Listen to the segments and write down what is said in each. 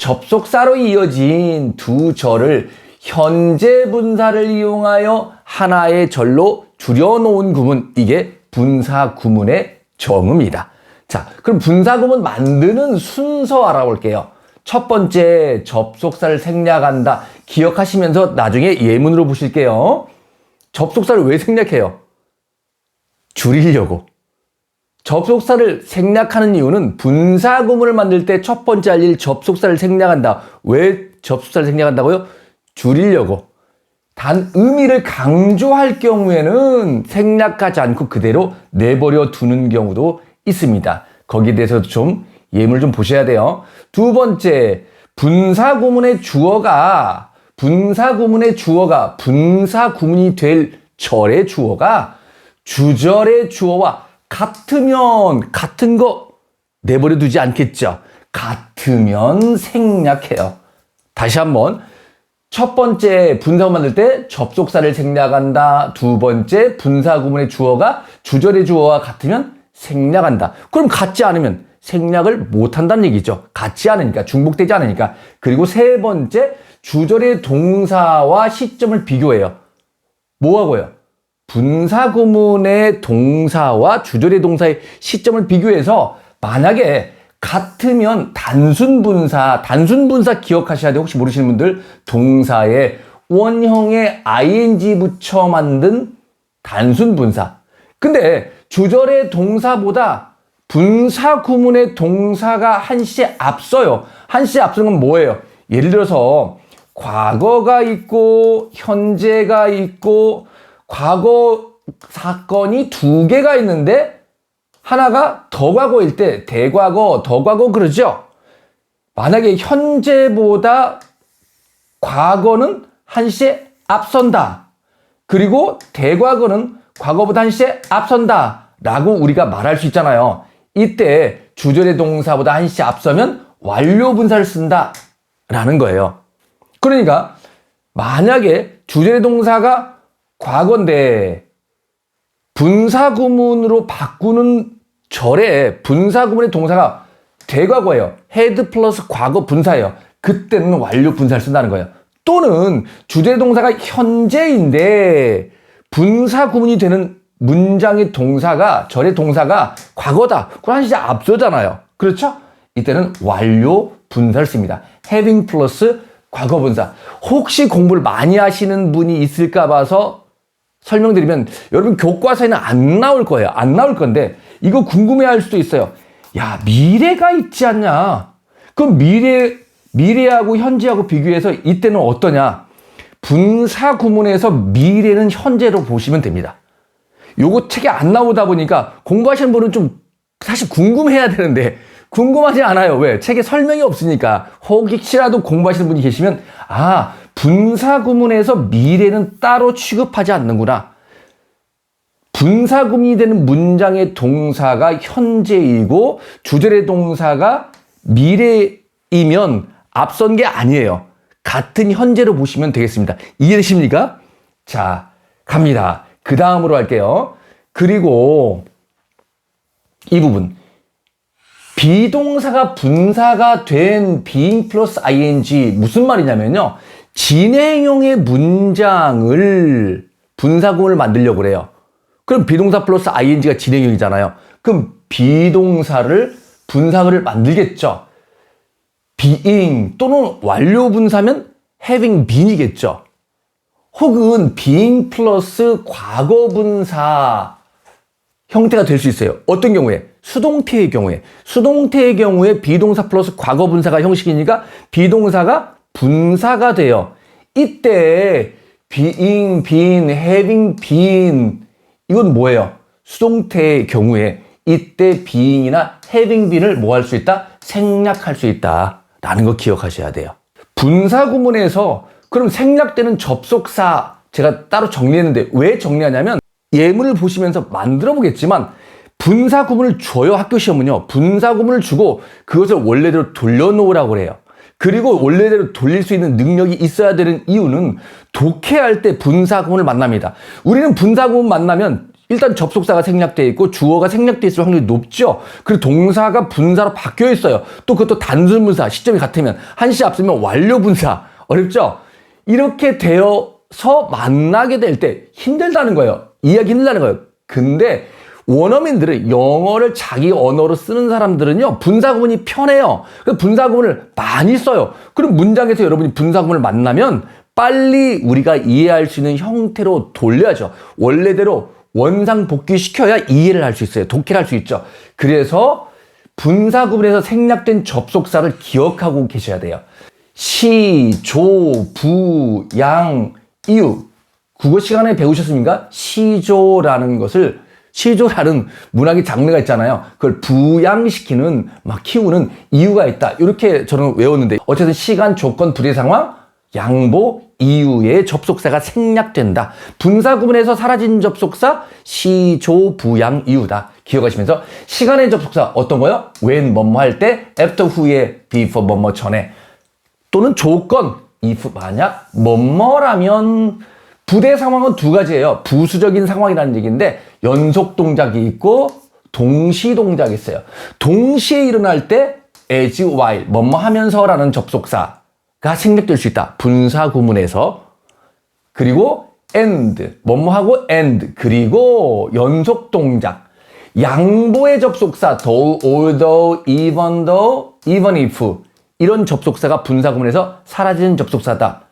접속사로 이어진 두 절을 현재 분사를 이용하여 하나의 절로 줄여놓은 구문 이게 분사 구문의 정의입니다. 자, 그럼 분사 구문 만드는 순서 알아볼게요. 첫 번째 접속사를 생략한다. 기억하시면서 나중에 예문으로 보실게요. 접속사를 왜 생략해요? 줄이려고. 접속사를 생략하는 이유는 분사 구문을 만들 때 첫 번째 할 일 접속사를 생략한다. 왜 접속사를 생략한다고요? 줄이려고. 단 의미를 강조할 경우에는 생략하지 않고 그대로 내버려 두는 경우도 있습니다. 거기에 대해서 좀 예문을 좀 보셔야 돼요. 두 번째, 분사 구문의 주어가 분사 구문의 주어가 분사 구문이 될 절의 주어가 주절의 주어와 같으면 같은 거 내버려 두지 않겠죠. 같으면 생략해요. 다시 한번 첫 번째 분사구 만들 때 접속사를 생략한다. 두 번째 분사 구문의 주어가 주절의 주어와 같으면 생략한다. 그럼 같지 않으면 생략을 못 한다는 얘기죠. 같지 않으니까 중복되지 않으니까. 그리고 세 번째 주절의 동사와 시점을 비교해요. 뭐하고요? 분사 구문의 동사와 주절의 동사의 시점을 비교해서 만약에 같으면 단순 분사, 단순 분사 기억하셔야 돼요. 혹시 모르시는 분들 동사에 원형의 ing 붙여 만든 단순 분사. 근데 주절의 동사보다 분사 구문의 동사가 한시 앞서요. 한시 앞서는 건 뭐예요? 예를 들어서 과거가 있고 현재가 있고 과거 사건이 두 개가 있는데 하나가 더 과거일 때 대과거, 더 과거 그러죠? 만약에 현재보다 과거는 한시에 앞선다. 그리고 대과거는 과거보다 한시에 앞선다. 라고 우리가 말할 수 있잖아요. 이때 주절의 동사보다 한시 앞서면 완료 분사를 쓴다. 라는 거예요. 그러니까 만약에 주절의 동사가 과거인데 분사 구문으로 바꾸는 절에 분사 구문의 동사가 대과거예요. 헤드 플러스 과거 분사예요. 그때는 완료 분사를 쓴다는 거예요. 또는 주제 동사가 현재인데 분사 구문이 되는 문장의 동사가 절의 동사가 과거다. 한 시제 앞서잖아요. 그렇죠? 이때는 완료 분사를 씁니다. having 플러스 과거 분사. 혹시 공부를 많이 하시는 분이 있을까 봐서 설명드리면 여러분 교과서에는 안 나올 거예요. 안 나올 건데 이거 궁금해 할 수도 있어요. 야, 미래가 있지 않냐? 그럼 미래, 미래하고 현재하고 비교해서 이때는 어떠냐? 분사 구문에서 미래는 현재로 보시면 됩니다. 요거 책에 안 나오다 보니까 공부하시는 분은 좀 사실 궁금해야 되는데 궁금하지 않아요. 왜? 책에 설명이 없으니까. 혹시라도 공부하시는 분이 계시면 아, 분사 구문에서 미래는 따로 취급하지 않는구나. 분사 구문이 되는 문장의 동사가 현재이고 주절의 동사가 미래이면 앞선 게 아니에요. 같은 현재로 보시면 되겠습니다. 이해되십니까? 자, 갑니다. 그 다음으로 할게요. 그리고 이 부분. 비동사가 분사가 된 being 플러스 ing 무슨 말이냐면요. 진행형의 문장을 분사구문을 만들려고 그래요. 그럼 비동사 플러스 ing가 진행형이잖아요. 그럼 비동사를 분사구를 만들겠죠. being 또는 완료 분사면 having been이겠죠. 혹은 being 플러스 과거 분사 형태가 될 수 있어요. 어떤 경우에? 수동태의 경우에. 수동태의 경우에 비동사 플러스 과거 분사가 형식이니까 비동사가 분사가 돼요. 이때 being, been, having been 이건 뭐예요? 수동태의 경우에 이때 being이나 having been을 뭐 할 수 있다? 생략할 수 있다. 라는 거 기억하셔야 돼요. 분사 구문에서 그럼 생략되는 접속사 제가 따로 정리했는데 왜 정리하냐면 예문을 보시면서 만들어 보겠지만 분사 구문을 줘요 학교 시험은요 분사 구문을 주고 그것을 원래대로 돌려놓으라고 그래요 그리고 원래대로 돌릴 수 있는 능력이 있어야 되는 이유는 독해할 때 분사 구문을 만납니다 우리는 분사 구문 만나면 일단 접속사가 생략되어 있고 주어가 생략되어 있을 확률이 높죠. 그리고 동사가 분사로 바뀌어 있어요. 또 그것도 단순 분사, 시점이 같으면 한시 앞서면 완료 분사. 어렵죠? 이렇게 되어서 만나게 될 때 힘들다는 거예요. 이해하기 힘들다는 거예요. 근데 원어민들은 영어를 자기 언어로 쓰는 사람들은요, 분사구문이 편해요. 그 분사구문을 많이 써요. 그럼 문장에서 여러분이 분사구문을 만나면 빨리 우리가 이해할 수 있는 형태로 돌려야죠. 원래대로 원상 복귀시켜야 이해를 할 수 있어요. 독해를 할 수 있죠. 그래서 분사구문에서 생략된 접속사를 기억하고 계셔야 돼요. 시, 조, 부, 양, 이유. 국어 시간에 배우셨습니까? 시조라는 것을 시조라는 문학의 장르가 있잖아요. 그걸 부양시키는 막 키우는 이유가 있다. 이렇게 저는 외웠는데 어쨌든 시간, 조건, 불의 상황, 양보, 이유의 접속사가 생략된다. 분사 구문에서 사라진 접속사 시조, 부양, 이유다. 기억하시면서 시간의 접속사 어떤 거요? when 뭐뭐 할 때, after 후에, before 뭐뭐 전에 또는 조건 if 만약 뭐뭐라면 부대 상황은 두 가지예요. 부수적인 상황이라는 얘기인데 연속 동작이 있고 동시 동작이 있어요. 동시에 일어날 때 as while 뭐뭐 하면서라는 접속사가 생략될 수 있다. 분사 구문에서 그리고 and 뭐뭐 하고 and 그리고 연속 동작 양보의 접속사 though, although, even though, even if 이런 접속사가 분사 구문에서 사라지는 접속사다.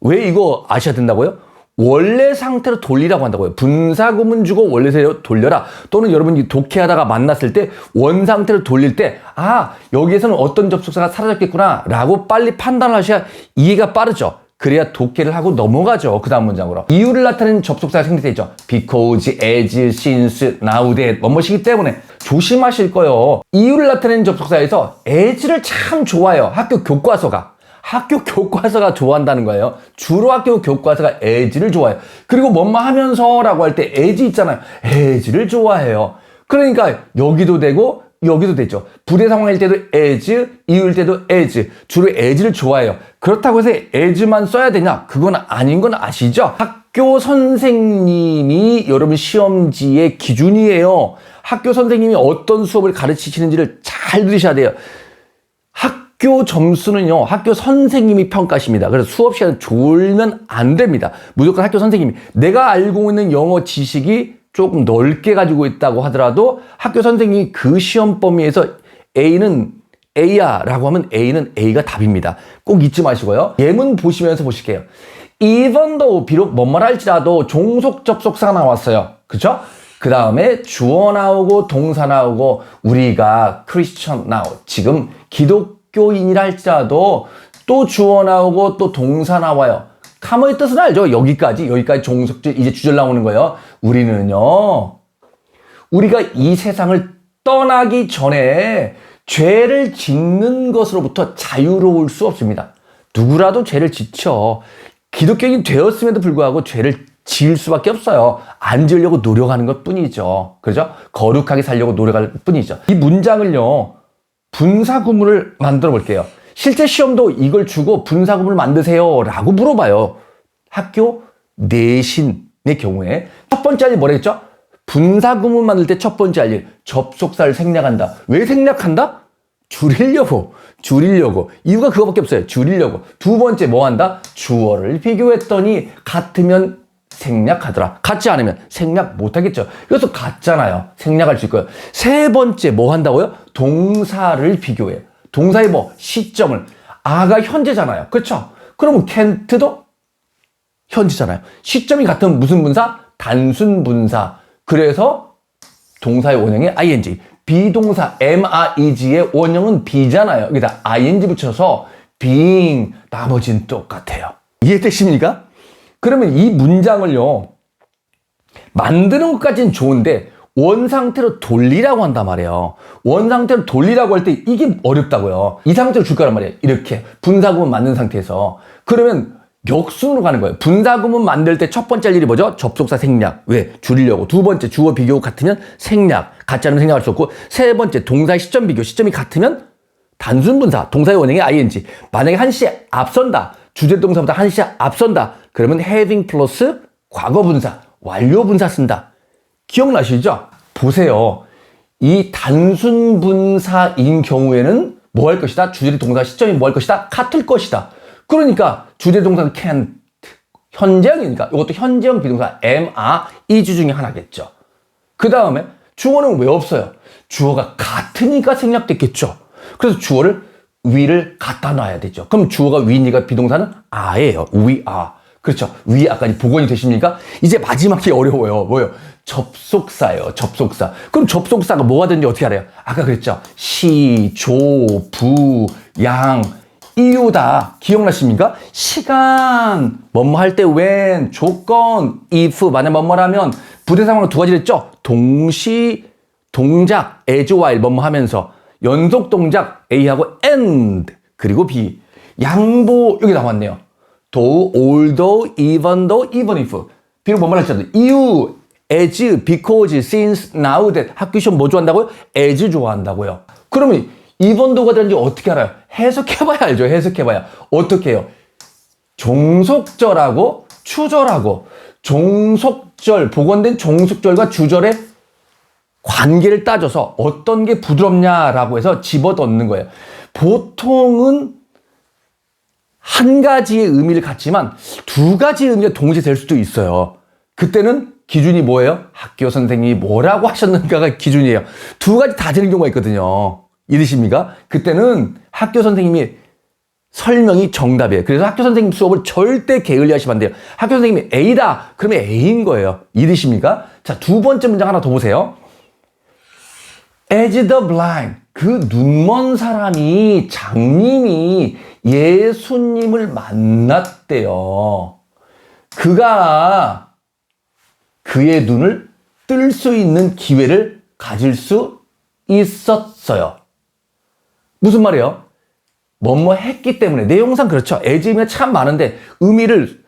왜 이거 아셔야 된다고요? 원래 상태로 돌리라고 한다고요. 분사 구문 주고 원래 상태로 돌려라. 또는 여러분이 독해하다가 만났을 때 원 상태로 돌릴 때, 아, 여기에서는 어떤 접속사가 사라졌겠구나. 라고 빨리 판단을 하셔야 이해가 빠르죠. 그래야 독해를 하고 넘어가죠. 그 다음 문장으로. 이유를 나타내는 접속사가 생략되어 있죠. because, as, since, now, that, 뭐뭐시기 때문에 조심하실 거예요. 이유를 나타내는 접속사에서 as를 참 좋아해요. 학교 교과서가. 학교 교과서가 좋아한다는 거예요. 주로 학교 교과서가 as를 좋아해요. 그리고 뭐뭐 하면서라고 할때 as 있잖아요. as를 좋아해요. 그러니까 여기도 되고 여기도 되죠. 부대 상황일 때도 as, 이유일 때도 as. 주로 as를 좋아해요. 그렇다고 해서 as만 써야 되냐? 그건 아닌 건 아시죠? 학교 선생님이 여러분 시험지의 기준이에요. 학교 선생님이 어떤 수업을 가르치시는지를 잘 들으셔야 돼요. 학교 점수는요, 학교 선생님이 평가하십니다. 그래서 수업 시간에 졸면 안 됩니다. 무조건 학교 선생님이. 내가 알고 있는 영어 지식이 조금 넓게 가지고 있다고 하더라도 학교 선생님이 그 시험 범위에서 A는 A야 라고 하면 A는 A가 답입니다. 꼭 잊지 마시고요. 예문 보시면서 보실게요. even though 비록 뭐뭐 할지라도 종속 접속사가 나왔어요. 그쵸? 그 다음에 주어 나오고 동사 나오고 우리가 크리스천 나오 지금 기독 교인이라 할지라도 또 주어 나오고 또 동사 나와요. 카모의 뜻은 알죠? 여기까지 여기까지 종속절 이제 주절 나오는 거예요. 우리는요. 우리가 이 세상을 떠나기 전에 죄를 짓는 것으로부터 자유로울 수 없습니다. 누구라도 죄를 짓죠. 기독교인이 되었음에도 불구하고 죄를 지을 수밖에 없어요. 안 지으려고 노력하는 것 뿐이죠. 그죠? 거룩하게 살려고 노력할 뿐이죠. 이 문장을요, 분사구문을 만들어 볼게요. 실제 시험도 이걸 주고 분사구문을 만드세요. 라고 물어봐요. 학교 내신의 경우에. 첫 번째 할일 뭐라 했죠? 분사구문 만들 때 첫 번째 할 일, 접속사를 생략한다. 왜 생략한다? 줄이려고, 줄이려고. 이유가 그거밖에 없어요. 줄이려고. 두 번째 뭐 한다? 주어를 비교했더니 같으면 생략하더라. 같지 않으면 생략 못하겠죠. 그래서 같잖아요. 생략할 수 있고요. 세 번째 뭐 한다고요? 동사를 비교해요. 동사의 뭐 시점을 아가 현재잖아요. 그렇죠? 그러면 can't도 현재잖아요. 시점이 같은 무슨 분사? 단순 분사. 그래서 동사의 원형이 ing. 비동사 MIG의 원형은 B잖아요. 여기다 ing 붙여서 being 나머지는 똑같아요. 이해되십니까? 그러면 이 문장을요. 만드는 것까지는 좋은데 원 상태로 돌리라고 한단 말이에요. 원 상태로 돌리라고 할 때 이게 어렵다고요. 이 상태로 줄 거란 말이에요. 이렇게 분사구문 만든 상태에서. 그러면 역순으로 가는 거예요. 분사구문 만들 때 첫 번째 할 일이 뭐죠? 접속사 생략. 왜? 줄이려고. 두 번째 주어 비교 같으면 생략. 같지 않으면 생략할 수 없고. 세 번째 동사의 시점 비교. 시점이 같으면 단순 분사. 동사의 원형이 ing. 만약에 한시 앞선다. 주제 동사보다 한시 앞선다. 그러면 having 플러스 과거 분사. 완료 분사 쓴다. 기억나시죠? 보세요. 이 단순 분사인 경우에는 뭐 할 것이다? 주제 동사 시점이 뭐 할 것이다? 같을 것이다. 그러니까 주제 동사는 can't. 현재형이니까 이것도 현재형 비동사 am, are, is 중에 하나겠죠. 그 다음에 주어는 왜 없어요? 주어가 같으니까 생략됐겠죠. 그래서 주어를 위를 갖다 놔야 되죠. 그럼 주어가 위니까 비동사는 a예요. we are. 그렇죠. 위 아까 복원이 되십니까? 이제 마지막이 어려워요. 뭐요? 접속사예요. 접속사. 그럼 접속사가 뭐가 되는지 어떻게 알아요? 아까 그랬죠. 시, 조, 부, 양, 이유다. 기억나십니까? 시간, 뭐뭐 할 때 when, 조건, if, 만약 뭐뭐라면 부대 상황은 두 가지를 했죠. 동시, 동작, as while, 뭐뭐 하면서 연속 동작 A하고 and, 그리고 B. 양보, 여기 나왔네요. though, although, even though, even. 비록 뭐뭐 했잖아요. 이유, as, because, that. 학교 시험 뭐 좋아한다고요? as 좋아한다고요. 그러면 even though가 되는지 어떻게 알아요? 해석해봐야 알죠. 해석해봐야. 어떻게 해요? 종속절하고 추절하고 종속절, 복원된 종속절과 주절의 관계를 따져서 어떤 게 부드럽냐라고 해서 집어넣는 거예요. 보통은 한 가지의 의미를 갖지만 두 가지의 의미가 동시에 될 수도 있어요. 그때는 기준이 뭐예요? 학교 선생님이 뭐라고 하셨는가가 기준이에요. 두 가지 다 되는 경우가 있거든요. 이해되십니까? 그때는 학교 선생님이 설명이 정답이에요. 그래서 학교 선생님 수업을 절대 게을리 하시면 안 돼요. 학교 선생님이 A다. 그러면 A인 거예요. 이해되십니까? 자, 두 번째 문장 하나 더 보세요. As the blind. 그 눈먼 사람이, 장님이 예수님을 만났대요. 그가 그의 눈을 뜰 수 있는 기회를 가질 수 있었어요. 무슨 말이에요? 뭐뭐 했기 때문에 내용상 그렇죠. 애지의미가 참 많은데 의미를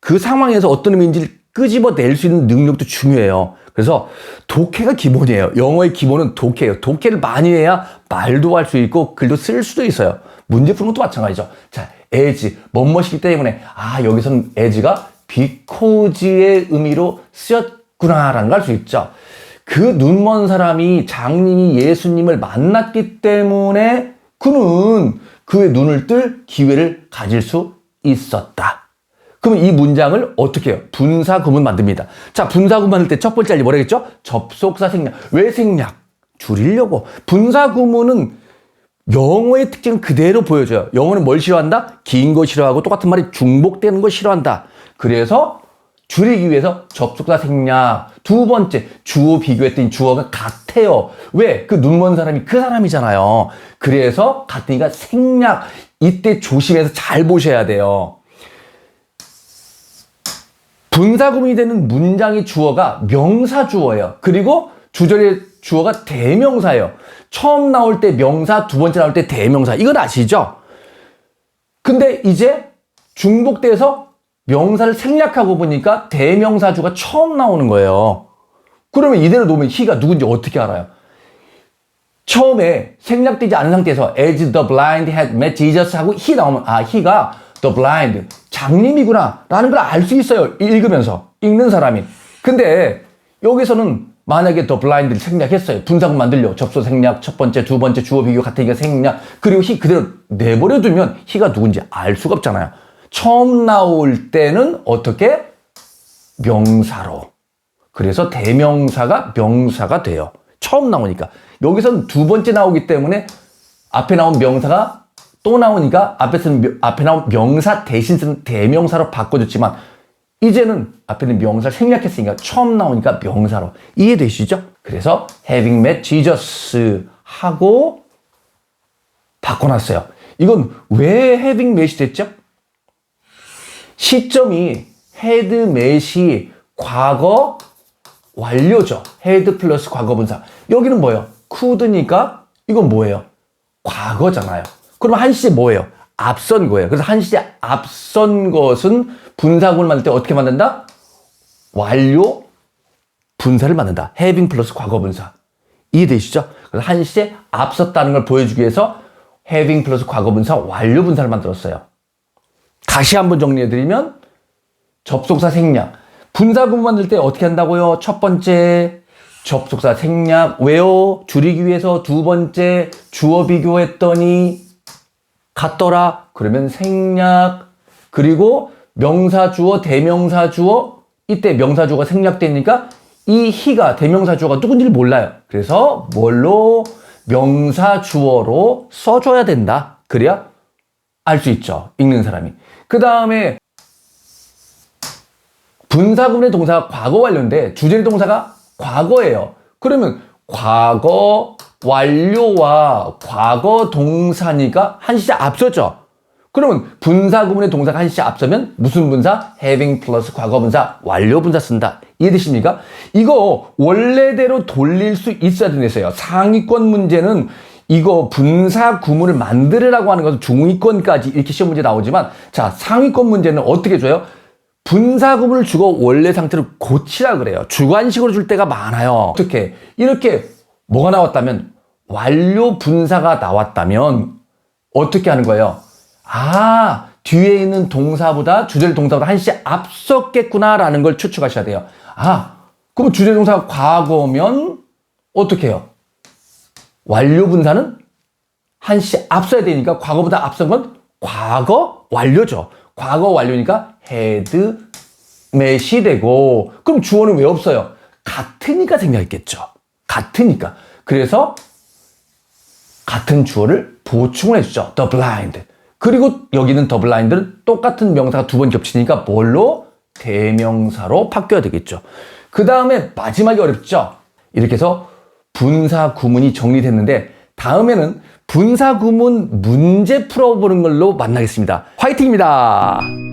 그 상황에서 어떤 의미인지를 끄집어낼 수 있는 능력도 중요해요. 그래서 독해가 기본이에요. 영어의 기본은 독해예요. 독해를 많이 해야 말도 할 수 있고 글도 쓸 수도 있어요. 문제 푸는 것도 마찬가지죠. 자, as, 뭐뭐시기 때문에 아 여기서는 as가 because의 의미로 쓰였구나라는 걸 알 수 있죠. 그 눈 먼 사람이 장님이 예수님을 만났기 때문에 그는 그의 눈을 뜰 기회를 가질 수 있었다. 그러면 이 문장을 어떻게 해요? 분사 구문 만듭니다. 자, 분사 구문 만들 때 첫 번째 알리 뭐라겠죠? 접속사 생략. 왜 생략? 줄이려고. 분사 구문은 영어의 특징 그대로 보여줘요. 영어는 뭘 싫어한다? 긴 거 싫어하고 똑같은 말이 중복되는 거 싫어한다. 그래서 줄이기 위해서 접속사 생략. 두 번째, 주어 비교했더니 주어가 같아요. 왜? 그 눈 먼 사람이 그 사람이잖아요. 그래서 같으니까 생략. 이때 조심해서 잘 보셔야 돼요. 분사구문이 되는 문장의 주어가 명사 주어예요. 그리고 주절의 주어가 대명사예요. 처음 나올 때 명사, 두 번째 나올 때 대명사. 이건 아시죠? 근데 이제 중복돼서 명사를 생략하고 보니까 대명사주가 처음 나오는 거예요. 그러면 이대로 놓으면 he가 누군지 어떻게 알아요? 처음에 생략되지 않은 상태에서 as the blind had met Jesus 하고 he 나오면 아 he가 the blind 장님이구나 라는 걸 알 수 있어요. 읽으면서 읽는 사람이. 근데 여기서는 만약에 the blind를 생략했어요. 분사구 만들려 접속 생략 첫 번째 두 번째 주어 비교 같으니까 생략 그리고 he 그대로 내버려 두면 he가 누군지 알 수가 없잖아요. 처음 나올 때는 어떻게 명사로 그래서 대명사가 명사가 돼요. 처음 나오니까 여기서는 두 번째 나오기 때문에 앞에 나온 명사가 또 나오니까 앞에 쓰는 앞에 나온 명사 대신 쓰는 대명사로 바꿔줬지만 이제는 앞에는 명사를 생략했으니까 처음 나오니까 명사로 이해되시죠? 그래서 having met Jesus 하고 바꿔놨어요. 이건 왜 having met이 됐죠? 시점이 had met이 과거 완료죠. had 플러스 과거 분사. 여기는 뭐예요? could니까 이건 뭐예요? 과거잖아요. 그럼 한 시제 뭐예요? 앞선 거예요. 그래서 한 시제 앞선 것은 분사구를 만들 때 어떻게 만든다? 완료 분사를 만든다. having 플러스 과거 분사. 이해되시죠? 그래서 한 시제 앞섰다는 걸 보여주기 위해서 having 플러스 과거 분사 완료 분사를 만들었어요. 다시 한번 정리해드리면 접속사 생략. 분사구문 만들 때 어떻게 한다고요? 첫 번째 접속사 생략 왜요? 줄이기 위해서 두 번째 주어 비교했더니 같더라. 그러면 생략 그리고 명사 주어 대명사 주어 이때 명사 주어가 생략되니까 이 희가 대명사 주어가 누군지를 몰라요. 그래서 뭘로 명사 주어로 써줘야 된다. 그래야 알 수 있죠. 읽는 사람이. 그 다음에 분사구문의 동사가 과거 완료인데 주제의 동사가 과거예요. 그러면 과거 완료와 과거 동사니까 한 시자 앞섰죠. 그러면 분사 구문의 동사가 한 시자 앞서면 무슨 분사? having 플러스 과거 분사 완료 분사 쓴다. 이해되십니까? 이거 원래대로 돌릴 수 있어야 되겠어요. 상위권 문제는 이거 분사 구문을 만들으라고 하는 것은 중위권까지 이렇게 시험 문제 나오지만 자 상위권 문제는 어떻게 줘요? 분사 구문을 주고 원래 상태를 고치라 그래요. 주관식으로 줄 때가 많아요. 어떻게 이렇게 뭐가 나왔다면 완료 분사가 나왔다면 어떻게 하는 거예요? 아 뒤에 있는 동사보다 주절 동사보다 한시 앞섰겠구나라는 걸 추측하셔야 돼요. 아 그럼 주절 동사가 과거면 어떻게 해요? 완료 분사는 한시 앞서야 되니까 과거보다 앞선 건 과거 완료죠. 과거 완료니까 had met이 되고 그럼 주어는 왜 없어요? 같으니까 생략했겠죠. 같으니까. 그래서 같은 주어를 보충을 해주죠. The blind. 그리고 여기는 the blind는 똑같은 명사가 두 번 겹치니까 뭘로? 대명사로 바뀌어야 되겠죠. 그 다음에 마지막이 어렵죠. 이렇게 해서 분사 구문이 정리됐는데 다음에는 분사 구문 문제 풀어보는 걸로 만나겠습니다. 화이팅입니다.